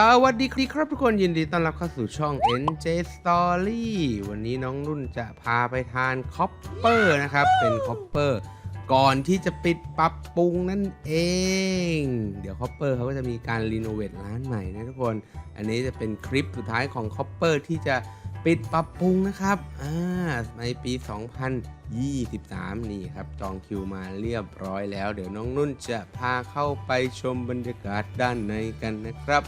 สวัสดีครับทุกคนยินดีต้อนรับเข้าสู่ช่อง NJ Story วันนี้น้องนุ่นจะพาไปทานคอปเปอร์นะครับ เป็นคอปเปอร์ก่อนที่จะปิดปรับปรุงนั่นเอง เดี๋ยวคอปเปอร์เขาก็จะมีการรีโนเวทร้านใหม่นะทุกคน อันนี้จะเป็นคลิปสุดท้ายของคอปเปอร์ที่จะ ปิดปรับปรุงนะครับอ่าในปี 2023 นี่ครับ จองคิวมาเรียบร้อยแล้ว เดี๋ยวน้องนุ่นจะพาเข้าไปชมบรรยากาศด้านในกันนะครับ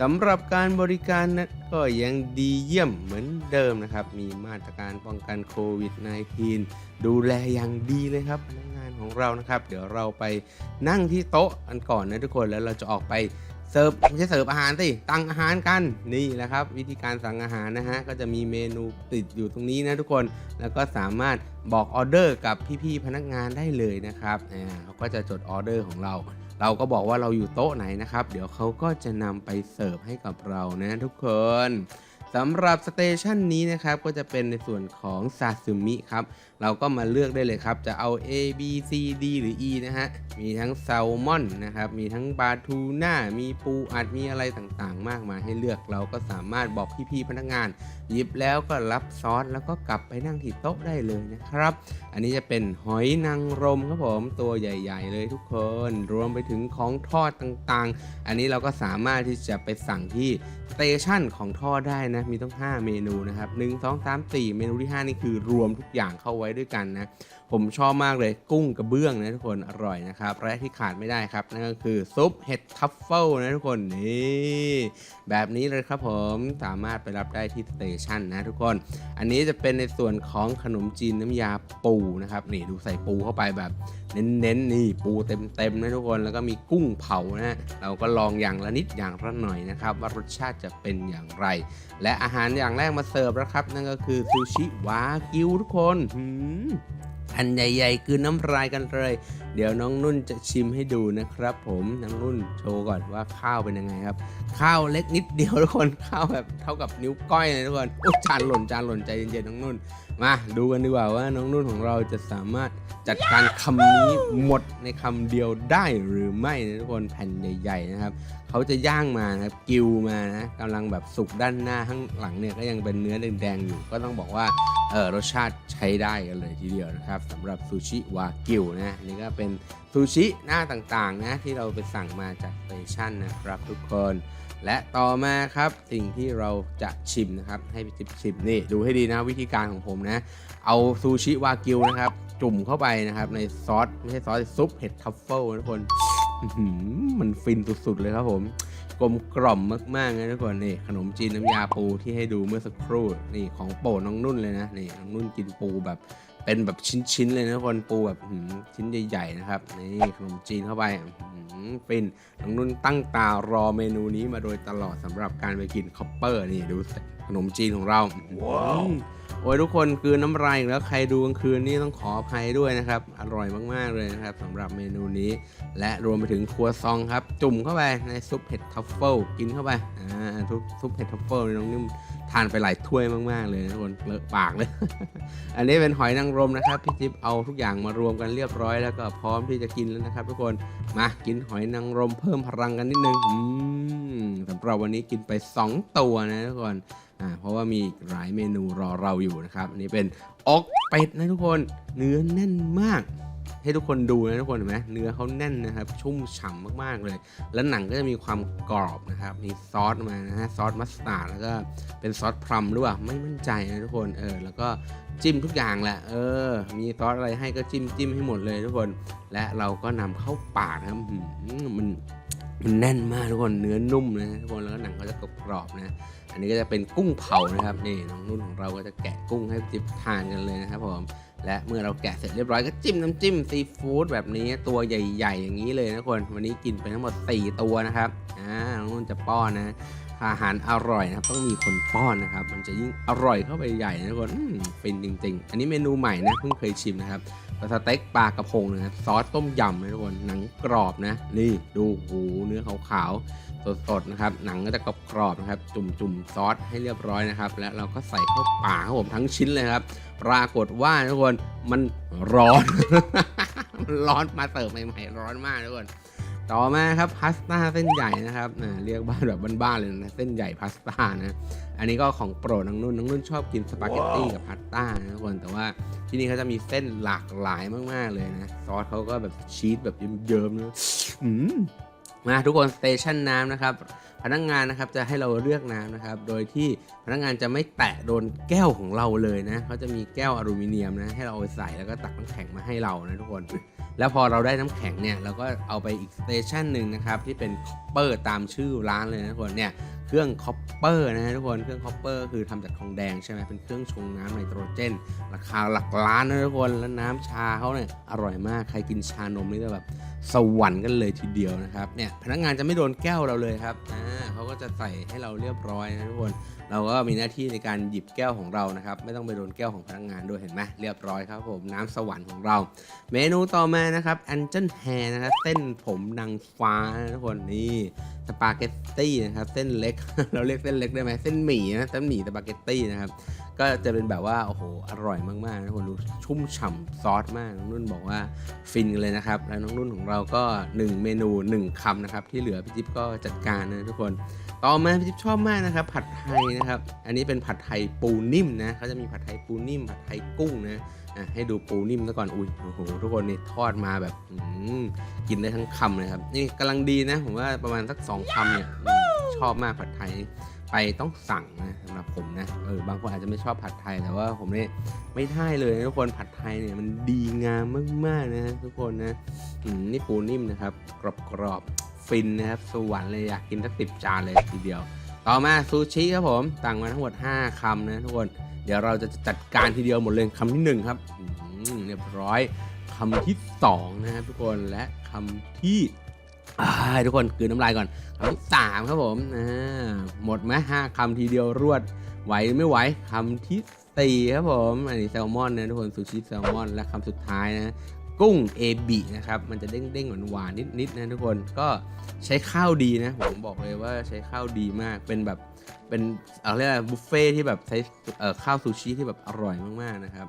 สำหรับการบริการนะก็ยังดีเยี่ยมเหมือนเดิมนะครับ มีมาตรการป้องกันโควิด -19 ดูแลอย่างดีเลยครับพนักงานของเรานะครับ เดี๋ยวเราไปนั่งที่โต๊ะกันก่อนนะทุกคนแล้วเราจะออกไป เสิร์ฟไม่ใช่เสิร์ฟอาหารสิตังอาหารกันนี่แหละครับ วิธีการสั่งอาหารนะฮะก็จะมีเมนูติดอยู่ตรงนี้นะทุกคนแล้วก็สามารถบอกออเดอร์กับพี่ๆพนักงานได้เลยนะครับอ่าเขาก็จะจดออเดอร์ของเรา เราก็บอกว่าเราอยู่โต๊ะไหนนะครับ เดี๋ยวเขาก็จะนำไปเสิร์ฟให้กับเรานะทุกคน สำหรับสเตชันนี้นะครับก็จะเป็นในส่วนของซาซึมิครับเราก็มาเลือกได้เลยครับ จะเอา A B C D หรือ E นะฮะ มีทั้งแซลมอนนะครับ มีทั้งปลาทูน่า มีปูอัด มีอะไรต่างๆ มากมายให้เลือกเราก็สามารถบอกพี่ๆพนักงาน หยิบแล้วก็รับซอสแล้วก็กลับไปนั่งที่โต๊ะได้เลยนะครับ อันนี้จะเป็นหอยนางรมครับผมตัวใหญ่ๆ เลยทุกคน รวมไปถึงของทอดต่างๆ อันนี้เราก็สามารถที่จะไปสั่งที่สเตชันของทอดได้นะมีต้อง5เมนูนะครับ1 2 3 4 เมนูที่ 5 นี่คือรวมทุกอย่างเข้าไว้ด้วยกันนะ ผมชอบมากเลยกุ้งกระเบื้องนะทุกคนอร่อยนะครับ และที่ขาดไม่ได้ครับ นั่นก็คือซุปเห็ดทัฟเฟิลนะทุกคนนี่แบบนี้เลยครับผมสามารถไปรับได้ที่สเตชันนะทุกคน อันนี้จะเป็นในส่วนของขนมจีนน้ำยาปูนะครับนี่ดูใส่ปูเข้าไปแบบเน้นๆนี่ปูเต็มๆนะทุกคนแล้วก็มีกุ้งเผานะเราก็ลองอย่างละนิดอย่างละหน่อยนะครับ ว่ารสชาติจะเป็นอย่างไร และอาหารอย่างแรกมาเสิร์ฟแล้วครับ นั่นก็คือซูชิวากิวทุกคนหื อันใหญ่ๆคือน้ำลายกันเลย เดี๋ยวน้องนุ่นจะชิมให้ดูนะครับ ผมน้องนุ่นโชว์ก่อนว่าข้าวเป็นยังไงครับ ข้าวเล็กนิดเดียวทุกคนข้าวแบบเท่ากับนิ้วก้อยเลยทุกคนโอ้จานหล่นจานหล่นใจเย็นๆน้องนุ่น มาดูกันดีกว่าว่าน้องนุ่นของเราจะสามารถจัดการคำนี้หมดในคำเดียวได้หรือไม่นะทุกคนแผ่นใหญ่ ๆ นะครับ เขาจะย่างมานะครับกิวมานะกำลังแบบสุกด้านหน้าข้างหลังเนี่ยก็ยังเป็นเนื้อแดงๆอยู่ ก็ต้องบอกว่าเออรสชาติใช้ได้กันเลยทีเดียวนะครับสำหรับซูชิวากิวนะนี่ก็เป็นซูชิหน้าต่างๆนะที่เราไปสั่งมาจากสเตชันนะครับทุกคน และต่อมาครับสิ่งที่เราจะชิมนะครับให้พี่จิ๊บชิมนี่ดูให้ดีนะวิธีการของผมนะ เอาซูชิวากิวนะครับจุ่มเข้าไปนะครับในซอสไม่ใช่ซอสซุปเห็ดทัฟเฟิลนะทุกคน อื้อหือมันฟินสุดๆเลยครับผม กลมกล่อมมากๆนะทุกคนนี่ขนมจีนน้ำยาปูที่ให้ดูเมื่อสักครู่นี่ของโปรดน้องนุ่นเลยนะนี่น้องนุ่นกินปูแบบเป็นแบบชิ้นๆเลยนะทุกคนปูแบบหืมชิ้นใหญ่ๆนะครับนี่ขนมจีนเข้าไปอื้อหือฟินน้องนุ่นตั้งตารอเมนูนี้มาโดยตลอดสำหรับการไปกินคอปเปอร์นี่ดูสิขนมจีนของเราว้าว โอ้ยทุกคนคือน้ำลายอีกแล้วใครดูกลางคืนนี่ต้องขออภัยด้วยนะครับ อร่อยมาก ๆ เลยนะครับสำหรับเมนูนี้ และรวมไปถึงครัวซองครับ จุ่มเข้าไปในซุปเห็ดทัฟเฟิลกินเข้าไปอ่าทุกซุปเห็ดทัฟเฟิลน้องนิ่มทานไปหลายถ้วยมากๆเลยนะทุกคนเลอะปากเลย อันนี้เป็นหอยนางรมนะครับพี่จิ๊บเอาทุกอย่างมารวมกันเรียบร้อยแล้วก็พร้อมที่จะกินแล้วนะครับ ทุกคนมากินหอยนางรมเพิ่มพลังกันนิดนึงอืม สำหรับวันนี้กินไป 2 ตัวนะทุกคนอ่าเพราะว่ามีหลายเมนูรอเราอยู่นะครับ อันนี้เป็นอกเป็ดนะทุกคน เนื้อแน่นมาก ให้ทุกคนดูนะทุกคนเห็นไหมเนื้อเขาแน่นนะครับ ชุ่มฉ่ำมากๆเลย แล้วหนังก็จะมีความกรอบนะครับ มีซอสมานะฮะซอสมัสตาร์ดแล้วก็เป็นซอสพรัมหรือเปล่าไม่มั่นใจนะทุกคนเออแล้วก็จิ้มทุกอย่างแหละ เออ มีซอสอะไรให้ก็จิ้มจิ้มให้หมดเลยทุกคน และเราก็นำเข้าปากนะครับมัน มันแน่นมากทุกคนเนื้อนุ่มนะทุกคนแล้วก็หนังเขาจะกรอบนะอันนี้ก็จะเป็นกุ้งเผานะครับนี่น้องนุ่นของเราก็จะแกะกุ้งให้จิบทานกันเลยนะครับผมและเมื่อเราแกะเสร็จเรียบร้อยก็จิ้มน้ำจิ้มซีฟู้ดแบบนี้ตัวใหญ่ ๆ อย่างนี้เลยนะคนวันนี้กินไปทั้งหมด 4 ตัวนะครับอ่าน้องนุ่นจะป้อนนะอาหารอร่อยนะครับต้องมีคนป้อนนะครับ มันจะยิ่งอร่อยเข้าไปใหญ่นะทุกคนอืมฟินจริง ๆ อันนี้เมนูใหม่นะเพิ่งเคยชิมนะครับ สเต็กปลากระพงนะครับซอสต้มยำนะทุกคนหนังกรอบนะ นี่ดูหูเนื้อขาวๆสดๆนะครับ หนังก็จะกรอบนะครับ จุ่มๆซอสให้เรียบร้อยนะครับ แล้วเราก็ใส่เข้าปากครับผมทั้งชิ้นเลยครับ ปรากฏว่าทุกคนมันร้อน ร้อนมาเสิร์ฟใหม่ๆร้อนมากทุกคน ต่อมาครับพาสต้าเส้นใหญ่นะครับอ่าเรียกบ้านแบบบ้านๆเลยนะเส้นใหญ่พาสต้านะอันนี้ก็ของโปรดน้องนุ่นน้องนุ่นชอบกินสปาเกตตี้กับพาสต้านะทุกคนแต่ว่าที่นี่เขาจะมีเส้นหลากหลายมากๆเลยนะซอสเขาก็แบบชีสแบบเยิ้มๆนะอืมมาทุกคนสเตชันน้ำนะครับ พนักงานนะครับจะให้เราเลือกน้ำนะครับ โดยที่พนักงานจะไม่แตะโดนแก้วของเราเลยนะเขาจะมีแก้วอลูมิเนียมนะให้เราเอาใส่แล้วก็ตักน้ำแข็งมาให้เรานะทุกคน แล้วพอเราได้น้ำแข็งเนี่ยเราก็เอาไปอีกสเตชันหนึ่งนะครับที่เป็นคอปเปอร์ตามชื่อร้านเลยนะทุกคนเนี่ยเครื่องคอปเปอร์นะทุกคนเครื่องคอปเปอร์คือทำจากทองแดงใช่ไหมเป็นเครื่องชงน้ำไนโตรเจน ราคาหลักล้านนะทุกคนแล้วน้ำชาเขาเนี่ยอร่อยมากใครกินชานมนี่ก็แบบสวรรค์กันเลยทีเดียวนะครับเนี่ยพนักงานจะไม่โดนแก้วเราเลยครับอ่า เขาก็จะใส่ให้เราเรียบร้อยนะทุกคน เราก็มีหน้าที่ในการหยิบแก้วของเรานะครับ ไม่ต้องไปโดนแก้วของพนักงานด้วยเห็นไหมเรียบร้อยครับผมน้ำสวรรค์ของเรา เมนูต่อมานะครับแอนเจนแฮนะครับเส้นผมนางฟ้านะทุกคนนี่สปาเกตตี้นะครับเส้นเล็ก เราเรียกเส้นเล็กได้ไหมเส้นหมี่นะเส้นหมี่สปาเกตตี้นะครับก็จะเป็นแบบว่าโอ้โหอร่อยมากๆนะทุกคนดูชุ่มฉ่ำซอสมากน้องนุ่นบอกว่าฟินกันเลยนะครับ แล้วน้องนุ่นของเราก็ 1 เมนู 1คำนะครับ ที่เหลือพี่จิ๊บก็จัดการนะทุกคน ต่อมาพี่จิ๊บชอบมากนะครับ ผัดไทยนะครับ อันนี้เป็นผัดไทยปูนิ่มนะเขาจะมีผัดไทยปูนิ่ม ผัดไทยกุ้งนะ อะให้ดูปูนิ่มซะก่อนอุ้ยโอ้โหทุกคนนี่ทอดมาแบบอืมกินได้ทั้งคำเลยครับ นี่กำลังดีนะ ผมว่าประมาณสักสองคำเนี่ยอืมชอบมากผัดไทยไปต้องสั่งนะสำหรับผมนะเออบางคนอาจจะไม่ชอบผัดไทยแต่ว่าผมเนี่ยไม่ได้เลยนะทุกคนผัดไทยเนี่ยมันดีงามมากๆนะทุกคนนะอืมนี่ปูนิ่มนะครับ กรอบๆฟินนะครับ สวรรค์เลยอยากกินสักสิบจานเลยทีเดียว ต่อมาซูชิครับผมสั่งมาทั้งหมด 5คำนะทุกคน เดี๋ยวเราจะจัดการทีเดียวหมดเลยคำที่หนึ่งครับเรียบร้อยคำที่สองนะครับทุกคนและคำที่ทุกคนกืนน้ำลายก่อนคำที่สามครับผมหมดไหมห้าคำทีเดียวรวดไหวไม่ไหวคำที่สี่ครับผมอันนี้แซลมอนนะทุกคนซูชิแซลมอนและคำสุดท้ายนะ กุ้งเอบินะครับ มันจะเด้งๆหวานๆนิดๆนะทุกคน ก็ใช้ข้าวดีนะ ผมบอกเลยว่าใช้ข้าวดีมาก เป็นแบบ เป็นอาเรียกว่าบุฟเฟ่ที่แบบใช้ข้าวซูชิที่แบบอร่อยมากๆนะครับ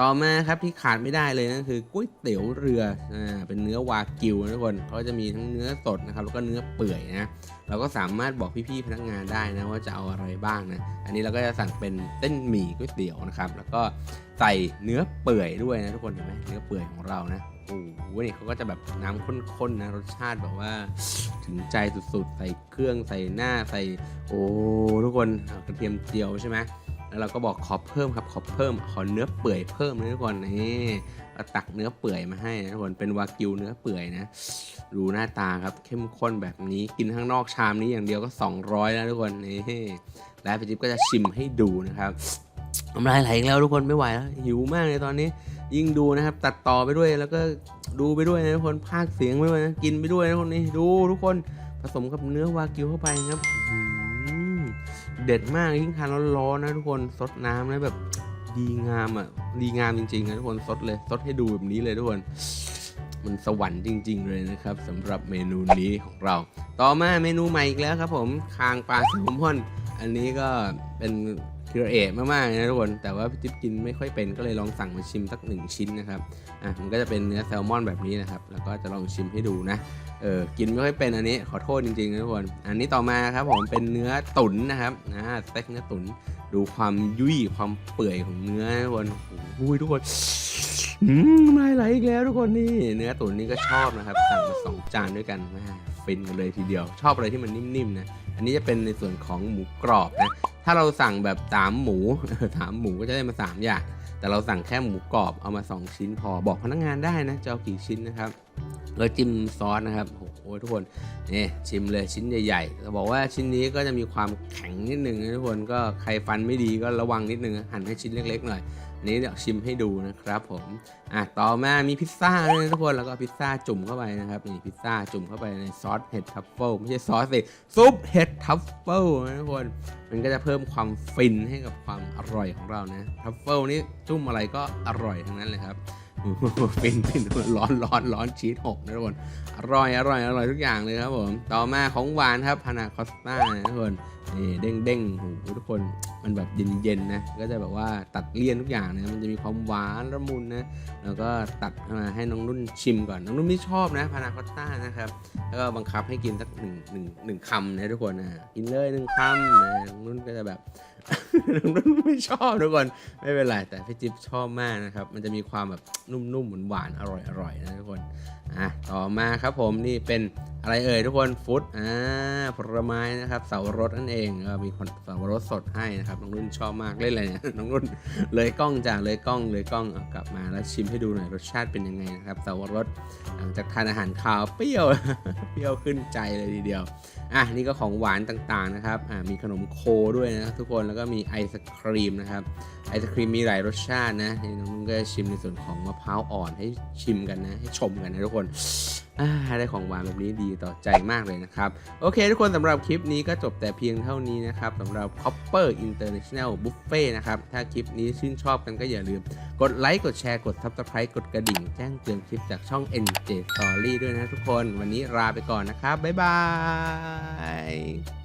ต่อมาครับที่ขาดไม่ได้เลยนั่นคือก๋วยเตี๋ยวเรือ อ่า เป็นเนื้อวากิวนะทุกคนเขาจะมีทั้งเนื้อสดนะครับ แล้วก็เนื้อเปื่อยนะ เราก็สามารถบอกพี่ๆพนักงานได้นะว่าจะเอาอะไรบ้างนะ อันนี้เราก็จะสั่งเป็นเส้นหมี่ก๋วยเตี๋ยวนะครับ แล้วก็ใส่เนื้อเปื่อยด้วยนะทุกคนเห็นไหมเนื้อเปื่อยของเรานะโอ้โหนี่เขาก็จะแบบน้ำข้นๆนะรสชาติแบบว่าถึงใจสุดๆ ใส่เครื่องใส่หน้าใส่ โอ้ทุกคนกระเทียมเจียวใช่ไหม แล้วเราก็บอกขอเพิ่มครับขอเพิ่ม ขอเนื้อเปื่อยเพิ่มนะทุกคนนี่เราตักเนื้อเปื่อยมาให้นะทุกคนเป็นวากิวเนื้อเปื่อยนะดูหน้าตาครับเข้มข้นแบบนี้กินข้างนอกชามนี้อย่างเดียวก็ 200 แล้วทุกคนนี่แล้วพี่จิ๊บก็จะชิมให้ดูนะครับน้ำลายไหลอีกแล้วทุกคนไม่ไหวแล้วหิวมากเลยตอนนี้ ยิ่งดูนะครับ ตัดต่อไปด้วยแล้วก็ดูไปด้วยนะทุกคนพากเสียงไปด้วยนะกินไปด้วยนะทุกคนนี่ดูทุกคนผสมกับเนื้อวากิวเข้าไปนะครับ เด็ดมากยิ่งทานร้อนๆนะทุกคนซดน้ำนะแบบดีงามอะดีงามจริงๆนะทุกคนซดเลยซดให้ดูแบบนี้เลยทุกคนมันสวรรค์จริง ๆ เลยนะครับสำหรับเมนูนี้ของเรา ต่อมาเมนูใหม่อีกแล้วครับผมคางปลาแซลมอน อันนี้ก็เป็น คิรเอทมากๆนะทุกคนแต่ว่าพี่จิ๊บกินไม่ค่อยเป็นก็เลยลองสั่งมาชิมสักหนึ่งชิ้นนะครับอะมันก็จะเป็นเนื้อแซลมอนแบบนี้นะครับแล้วก็จะลองชิมให้ดูนะเออกินไม่ค่อยเป็นอันนี้ขอโทษจริงๆนะทุกคน อันนี้ต่อมาครับผมเป็นเนื้อตุ๋นนะครับนะสเต็กเนื้อตุ๋น ดูความยุ่ยความเปื่อยของเนื้อนะทุกคนโอ้โหทุกคนมน้ำลาไหลอีกแล้วทุกคนนี่เนื้อตุ๋นนี่ก็ชอบนะครับสั่งมาสองจานด้วยกันแม่ฟินกันเลยทีเดียว ชอบอะไรที่มันนิ่มๆนะอันนี้จะเป็นในส่วนของหมูกรอบนะถ้าเราสั่งแบบสามหมูสามหมูก็จะได้มาสามอย่างแต่เราสั่งแค่หมูกรอบเอามา 2 ชิ้นพอบอกพนักงานได้นะจะเอากี่ชิ้นนะครับ แล้วจิ้มซอสนะครับโอ้โหทุกคนนี่ชิมเลยชิ้นใหญ่ๆจะบอกว่าชิ้นนี้ก็จะมีความแข็งนิดนึงนะทุกคนก็ใครฟันไม่ดีก็ระวังนิดนึงหั่นให้ชิ้นเล็กๆหน่อยอันนี้เดี๋ยวชิมให้ดูนะครับผมอะต่อมามีพิซซ่าด้วยนะทุกคนแล้วก็พิซซ่าจุ่มเข้าไปนะครับนี่พิซซ่าจุ่มเข้าไปในซอสเห็ดทัฟเฟิลไม่ใช่ซอสสิซุปเห็ดทัฟเฟิลนะทุกคนมันก็จะเพิ่มความฟินให้กับความอร่อยของเรานะทัฟเฟิลนี่จุ่มอะไรก็อร่อยทั้งนั้นเลยครับ โอ้โหฟินฟินร้อนร้อนร้อนชีสหกนะทุกคนอร่อยอร่อยอร่อยทุกอย่างเลยครับผมต่อมาของหวานครับพานาคอสต้านะทุกคนนี่เด้งเด้งๆโอ้โหทุกคนมันแบบเย็นๆนะก็จะแบบว่าตัดเลี่ยนทุกอย่างนะมันจะมีความหวานละมุนนะแล้วก็ตัดมาให้น้องนุ่นชิมก่อนน้องนุ่นไม่ชอบนะพานาคอตต้านะครับแล้วก็บังคับให้กินสักหนึ่งหนึ่งหนึ่งคำนะทุกคนนะกินเลยหนึ่งคำนะน้องนุ่นก็จะแบบ ไม่ชอบทุกคนไม่เป็นไรแต่พี่จิ๊บชอบมากนะครับ มันจะมีความแบบนุ่มๆหวานๆอร่อยๆนะทุกคนอะต่อมาครับผมนี่เป็นอะไรเอ่ยทุกคนฟุตอ่าผลไม้นะครับเสาวรสนั่นเองก็มีคนเสาวรสสดให้นะครับน้องนุ่นชอบมากเล่นอะไรเนี่ยน้องนุ่นเลยกล้องจ้ะเลยกล้องเลยกล้องเอากลับมาแล้วชิมให้ดูหน่อยรสชาติเป็นยังไงนะครับเสาวรสหลังจากทานอาหารคาวเปรี้ยวเปรี้ยวขึ้นใจเลยทีเดียวอะนี่ก็ของหวานต่างๆนะครับอ่ามีขนมโคด้วยนะทุกคนแล้วก็มีไอไอศครีมนะครับ ไอศครีมมีหลายรสชาตินะน้องนุ่นก็ชิมในส่วนของมะพร้าวอ่อนให้ชิมกันนะ ให้ชมกันนะทุกคนได้ของหวานแบบนี้ดีต่อใจมากเลยนะครับ โอเค ทุกคนสำหรับคลิปนี้ก็จบแต่เพียงเท่านี้นะครับสำหรับ Copper International Buffet นะครับ ถ้าคลิปนี้ชื่นชอบกันก็อย่าลืม กดไลค์กดแชร์กด Subscribe กดกระดิ่ง แจ้งเตือนคลิปจากช่อง NJ Story ด้วยนะทุกคน วันนี้ลาไปก่อนนะครับ บ๊ายบาย